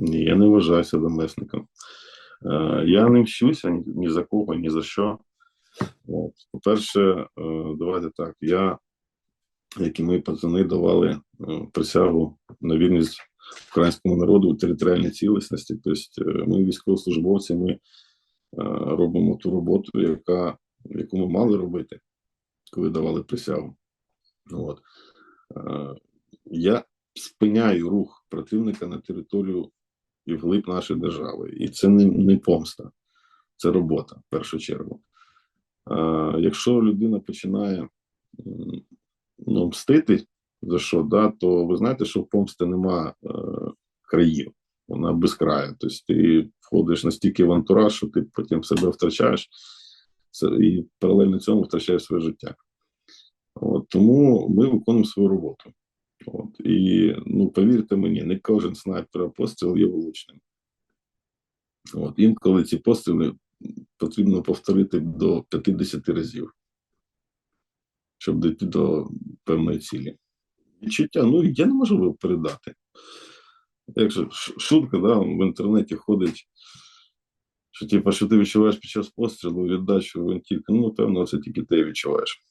Ні, я не вважаюся домесником. Е, Я не вчуся ні, за кого, ні за що. По-перше, е, давайте так. Я, як і мої пацани, давали е, присягу на вірність українському народу у територіальній цілісності. Тобто, ми військовослужбовці, ми робимо ту роботу, яка, яку ми мали робити, коли давали присягу. От. Я спиняю рух противника на територію і вглиб нашої держави. І це не, не помста, це робота в першу чергу. А, якщо людина починає ну, мстити за що, да, то ви знаєте, що в помсти нема е, країв, вона без краю. Тобто ти входиш настільки в антураж, що ти потім себе втрачаєш це, і паралельно цьому втрачаєш своє життя. От, тому ми виконуємо свою роботу. От, і ну, повірте мені, не кожен снайпер постріл є влучним. От, інколи ці постріли потрібно повторити до 50 разів, щоб дійти до певної цілі. Відчуття, ну я не можу його передати. Якщо шутка, да, в інтернеті ходить, що типу, що ти відчуваєш під час пострілу віддачу гвинтівки, ну, напевно, це тільки ти відчуваєш.